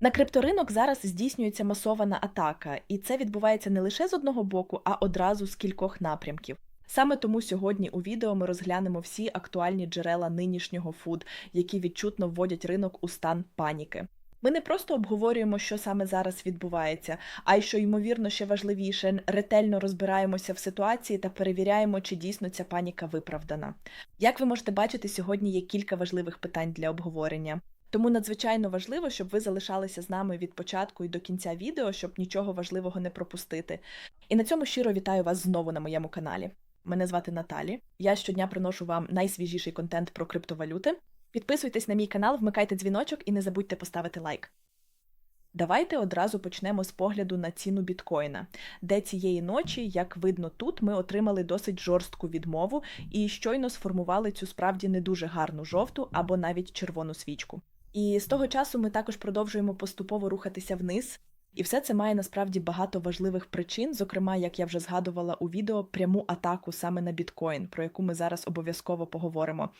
На крипторинок зараз здійснюється масована атака, і це відбувається не лише з одного боку, а одразу з кількох напрямків. Саме тому сьогодні у відео ми розглянемо всі актуальні джерела нинішнього фуд, які відчутно вводять ринок у стан паніки. Ми не просто обговорюємо, що саме зараз відбувається, а й що ймовірно ще важливіше, ретельно розбираємося в ситуації та перевіряємо, чи дійсно ця паніка виправдана. Як ви можете бачити, сьогодні є кілька важливих питань для обговорення. Тому надзвичайно важливо, щоб ви залишалися з нами від початку і до кінця відео, щоб нічого важливого не пропустити. І на цьому щиро вітаю вас знову на моєму каналі. Мене звати Наталі. Я щодня приношу вам найсвіжіший контент про криптовалюти. Підписуйтесь на мій канал, вмикайте дзвіночок і не забудьте поставити лайк. Давайте одразу почнемо з погляду на ціну біткоїна, де цієї ночі, як видно тут, ми отримали досить жорстку відмову і щойно сформували цю справді не дуже гарну жовту або навіть червону свічку. І з того часу ми також продовжуємо поступово рухатися вниз. І все це має насправді багато важливих причин, зокрема, як я вже згадувала у відео, пряму атаку саме на біткоін, про яку ми зараз обов'язково поговоримо.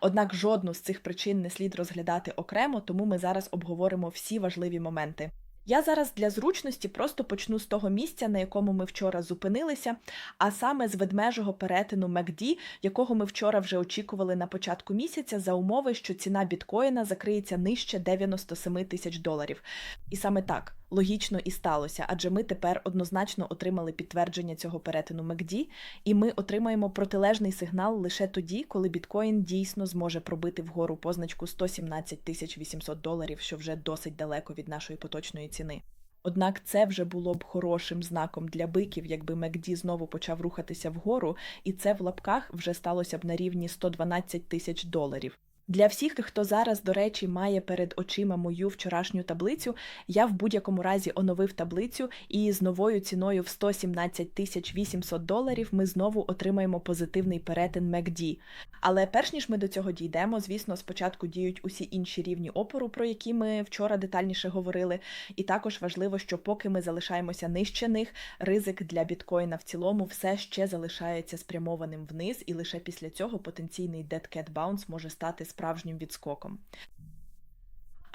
Однак жодну з цих причин не слід розглядати окремо, тому ми зараз обговоримо всі важливі моменти. Я зараз для зручності просто почну з того місця, на якому ми вчора зупинилися, а саме з ведмежого перетину МакДі, якого ми вчора вже очікували на початку місяця, за умови, що ціна біткоїна закриється нижче 97 тисяч доларів. І саме так логічно і сталося, адже ми тепер однозначно отримали підтвердження цього перетину MACD, і ми отримаємо протилежний сигнал лише тоді, коли біткоін дійсно зможе пробити вгору позначку 117 тисяч 800 доларів, що вже досить далеко від нашої поточної ціни. Однак це вже було б хорошим знаком для биків, якби MACD знову почав рухатися вгору, і це в лапках вже сталося б на рівні 112 тисяч доларів. Для всіх, хто зараз, до речі, має перед очима мою вчорашню таблицю, я в будь-якому разі оновив таблицю, і з новою ціною в 117 тисяч 800 доларів ми знову отримаємо позитивний перетин MACD. Але перш ніж ми до цього дійдемо, звісно, спочатку діють усі інші рівні опору, про які ми вчора детальніше говорили. І також важливо, що поки ми залишаємося нижче них, ризик для біткоїна в цілому все ще залишається спрямованим вниз, і лише після цього потенційний dead cat bounce може стати справжнім відскоком.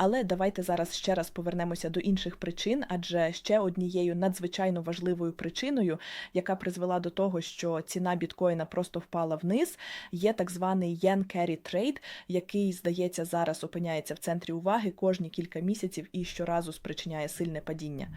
Але давайте зараз ще раз повернемося до інших причин, адже ще однією надзвичайно важливою причиною, яка призвела до того, що ціна біткоїна просто впала вниз, є так званий Yen Carry Trade, який, здається, зараз опиняється в центрі уваги кожні кілька місяців і щоразу спричиняє сильне падіння.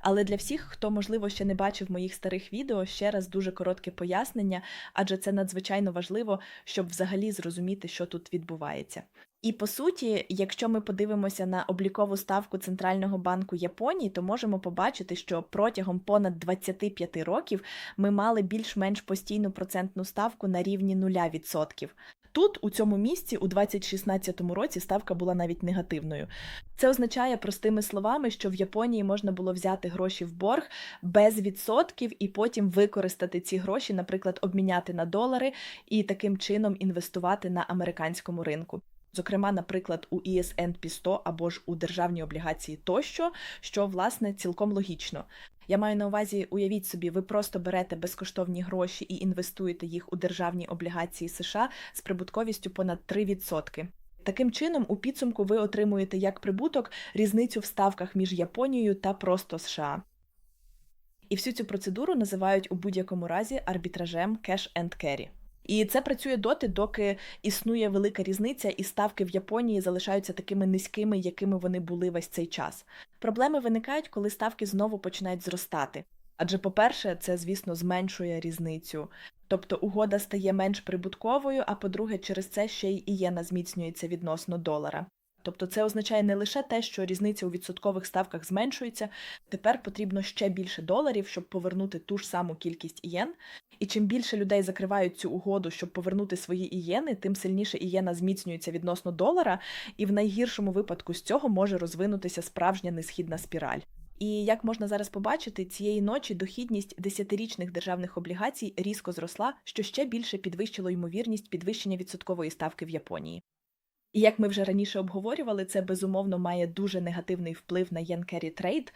Але для всіх, хто, можливо, ще не бачив моїх старих відео, ще раз дуже коротке пояснення, адже це надзвичайно важливо, щоб взагалі зрозуміти, що тут відбувається. І по суті, якщо ми подивимося на облікову ставку Центрального банку Японії, то можемо побачити, що протягом понад 25 років ми мали більш-менш постійну процентну ставку на рівні 0%. Тут, у цьому місці, у 2016 році, ставка була навіть негативною. Це означає простими словами, що в Японії можна було взяти гроші в борг без відсотків і потім використати ці гроші, наприклад, обміняти на долари і таким чином інвестувати на американському ринку. Зокрема, наприклад, у ESNP 100 або ж у державні облігації тощо, що власне цілком логічно. Я маю на увазі, уявіть собі, ви просто берете безкоштовні гроші і інвестуєте їх у державні облігації США з прибутковістю понад 3%. Таким чином, у підсумку ви отримуєте як прибуток різницю в ставках між Японією та просто США. І всю цю процедуру називають у будь-якому разі арбітражем cash and carry. І це працює доти, доки існує велика різниця, і ставки в Японії залишаються такими низькими, якими вони були весь цей час. Проблеми виникають, коли ставки знову починають зростати. Адже, по-перше, це, звісно, зменшує різницю. Тобто угода стає менш прибутковою, а по-друге, через це ще й ієна зміцнюється відносно долара. Тобто це означає не лише те, що різниця у відсоткових ставках зменшується, тепер потрібно ще більше доларів, щоб повернути ту ж саму кількість ієн. І чим більше людей закривають цю угоду, щоб повернути свої ієни, тим сильніше ієна зміцнюється відносно долара, і в найгіршому випадку з цього може розвинутися справжня несхідна спіраль. І як можна зараз побачити, цієї ночі дохідність десятирічних державних облігацій різко зросла, що ще більше підвищило ймовірність підвищення відсоткової ставки в Японії. І як ми вже раніше обговорювали, це безумовно має дуже негативний вплив на Yen Carry Trade.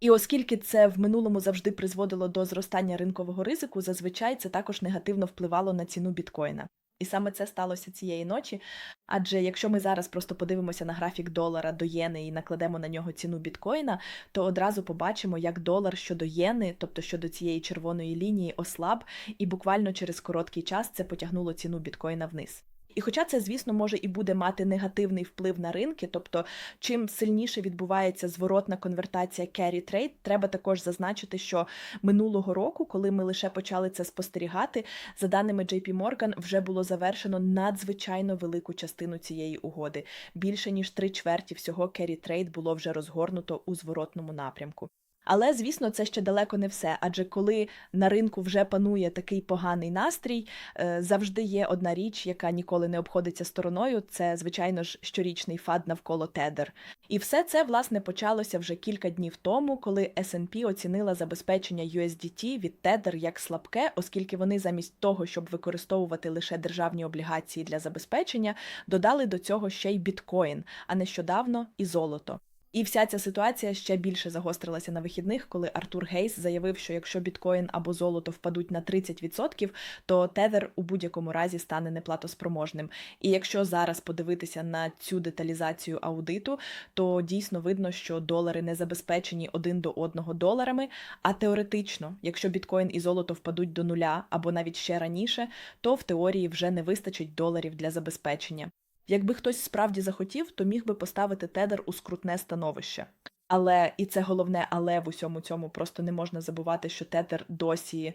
І оскільки це в минулому завжди призводило до зростання ринкового ризику, зазвичай це також негативно впливало на ціну біткоїна. І саме це сталося цієї ночі. Адже якщо ми зараз просто подивимося на графік долара до єни і накладемо на нього ціну біткоїна, то одразу побачимо, як долар щодо єни, тобто щодо цієї червоної лінії, ослаб, і буквально через короткий час це потягнуло ціну біткоїна вниз. І хоча це, звісно, може і буде мати негативний вплив на ринки, тобто чим сильніше відбувається зворотна конвертація carry trade, треба також зазначити, що минулого року, коли ми лише почали це спостерігати, за даними JP Morgan, вже було завершено надзвичайно велику частину цієї угоди. Більше ніж три чверті всього carry trade було вже розгорнуто у зворотному напрямку. Але, звісно, це ще далеко не все. Адже коли на ринку вже панує такий поганий настрій, е, завжди є одна річ, яка ніколи не обходиться стороною. Це, звичайно ж, щорічний фад навколо тедер. І все це власне почалося вже кілька днів тому, коли S&P оцінила забезпечення USDT від тедер як слабке, оскільки вони замість того, щоб використовувати лише державні облігації для забезпечення, додали до цього ще й біткоін, а нещодавно і золото. І вся ця ситуація ще більше загострилася на вихідних, коли Артур Гейс заявив, що якщо біткоін або золото впадуть на 30%, то тедер у будь-якому разі стане неплатоспроможним. І якщо зараз подивитися на цю деталізацію аудиту, то дійсно видно, що долари не забезпечені один до одного доларами. А теоретично, якщо біткоін і золото впадуть до нуля або навіть ще раніше, то в теорії вже не вистачить доларів для забезпечення. Якби хтось справді захотів, то міг би поставити тедер у скрутне становище. Але і це головне, але в усьому цьому просто не можна забувати, що тедер досі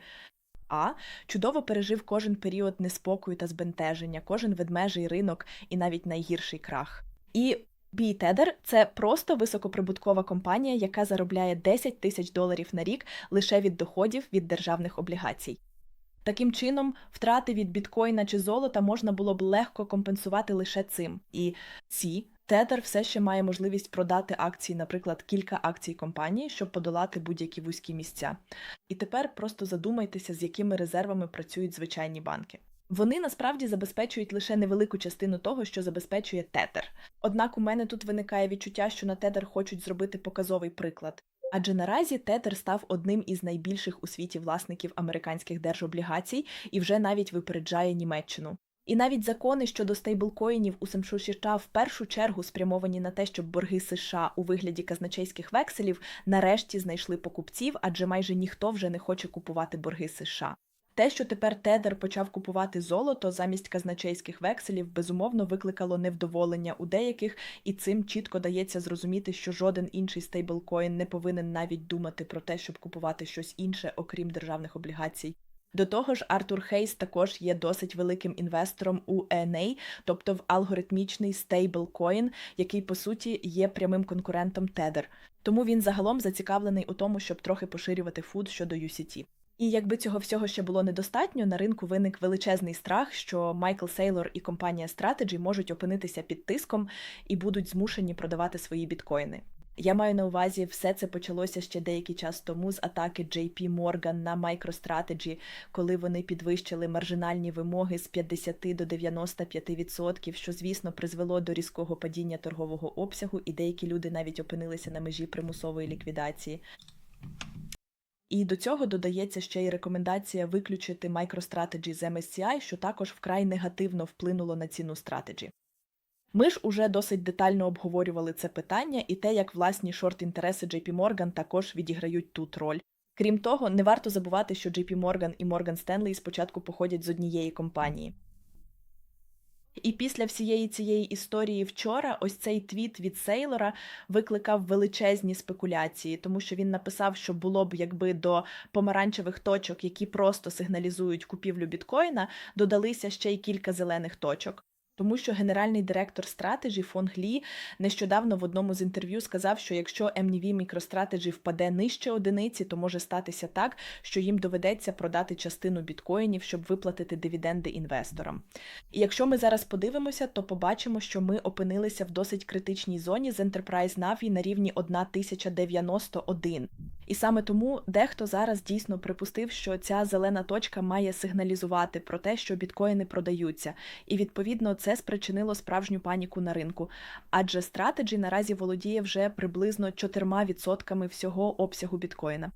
а чудово пережив кожен період неспокою та збентеження, кожен ведмежий ринок і навіть найгірший крах. І Бій-Тедер це просто високоприбуткова компанія, яка заробляє 10 тисяч доларів на рік лише від доходів від державних облігацій. Таким чином, втрати від біткоїна чи золота можна було б легко компенсувати лише цим. І ці Тетер все ще має можливість продати акції, наприклад, кілька акцій компанії, щоб подолати будь-які вузькі місця. І тепер просто задумайтеся, з якими резервами працюють звичайні банки. Вони насправді забезпечують лише невелику частину того, що забезпечує тетер. Однак у мене тут виникає відчуття, що на тетер хочуть зробити показовий приклад. Адже наразі Тетер став одним із найбільших у світі власників американських держоблігацій і вже навіть випереджає Німеччину. І навіть закони щодо стейблкоїнів у США в першу чергу спрямовані на те, щоб борги США у вигляді казначейських векселів нарешті знайшли покупців, адже майже ніхто вже не хоче купувати борги США. Те, що тепер Тедер почав купувати золото замість казначейських векселів, безумовно викликало невдоволення у деяких, і цим чітко дається зрозуміти, що жоден інший стейблкоін не повинен навіть думати про те, щоб купувати щось інше, окрім державних облігацій. До того ж, Артур Хейс також є досить великим інвестором у ENA, тобто в алгоритмічний стейблкоін, який по суті є прямим конкурентом Tether. Тому він загалом зацікавлений у тому, щоб трохи поширювати фуд щодо UCT. І якби цього всього ще було недостатньо, на ринку виник величезний страх, що Майкл Сейлор і компанія Strategy можуть опинитися під тиском і будуть змушені продавати свої біткоїни. Я маю на увазі, все це почалося ще деякий час тому з атаки JP Morgan на MicroStrategy, коли вони підвищили маржинальні вимоги з 50 до 95%, що, звісно, призвело до різкого падіння торгового обсягу, і деякі люди навіть опинилися на межі примусової ліквідації. І до цього додається ще й рекомендація виключити MicroStrategy з MSCI, що також вкрай негативно вплинуло на ціну Strategy. Ми ж уже досить детально обговорювали це питання і те, як власні шорт-інтереси JP Morgan також відіграють тут роль. Крім того, не варто забувати, що JP Morgan і Morgan Stanley спочатку походять з однієї компанії. І після всієї цієї історії вчора ось цей твіт від Сейлора викликав величезні спекуляції, тому що він написав, що було б, якби до помаранчевих точок, які просто сигналізують купівлю біткоїна, додалися ще й кілька зелених точок. Тому що генеральний директор стратежі Фон Глі нещодавно в одному з інтерв'ю сказав, що якщо MNV MicroStrategy впаде нижче одиниці, то може статися так, що їм доведеться продати частину біткоїнів, щоб виплатити дивіденди інвесторам. І якщо ми зараз подивимося, то побачимо, що ми опинилися в досить критичній зоні з Enterprise Navі на рівні 1091. І саме тому дехто зараз дійсно припустив, що ця зелена точка має сигналізувати про те, що біткоїни продаються, і відповідно це спричинило справжню паніку на ринку. Адже Strategy наразі володіє вже приблизно 4% всього обсягу біткоїна.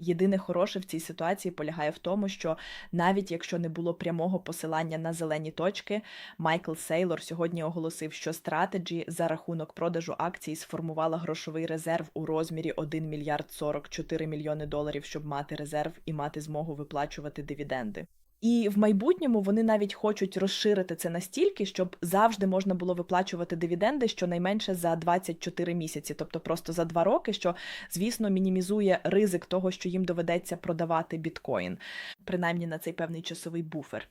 Єдине хороше в цій ситуації полягає в тому, що навіть якщо не було прямого посилання на зелені точки, Майкл Сейлор сьогодні оголосив, що стратеджі за рахунок продажу акцій сформувала грошовий резерв у розмірі 1 мільярд 44 мільйони доларів, щоб мати резерв і мати змогу виплачувати дивіденди. І в майбутньому вони навіть хочуть розширити це настільки, щоб завжди можна було виплачувати дивіденди щонайменше за 24 місяці, тобто просто за два роки, що звісно мінімізує ризик того, що їм доведеться продавати біткоін, принаймні на цей певний часовий буфер.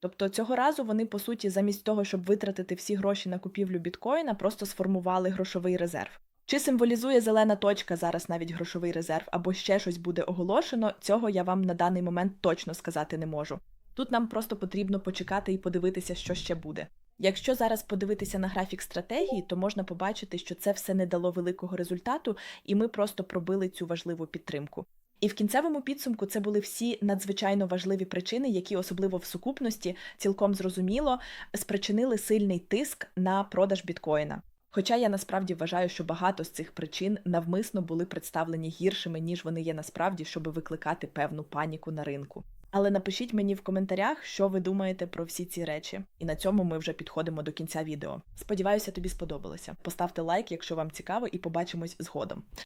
Тобто цього разу вони по суті, замість того, щоб витратити всі гроші на купівлю біткоїна, просто сформували грошовий резерв. Чи символізує зелена точка зараз навіть грошовий резерв, або ще щось буде оголошено, цього я вам на даний момент точно сказати не можу. Тут нам просто потрібно почекати і подивитися, що ще буде. Якщо зараз подивитися на графік стратегії, то можна побачити, що це все не дало великого результату, і ми просто пробили цю важливу підтримку. І в кінцевому підсумку це були всі надзвичайно важливі причини, які особливо в сукупності цілком зрозуміло спричинили сильний тиск на продаж біткоїна. Хоча я насправді вважаю, що багато з цих причин навмисно були представлені гіршими, ніж вони є насправді, щоб викликати певну паніку на ринку. Але напишіть мені в коментарях, що ви думаєте про всі ці речі. І на цьому ми вже підходимо до кінця відео. Сподіваюся, тобі сподобалося. Поставте лайк, якщо вам цікаво, і побачимось згодом.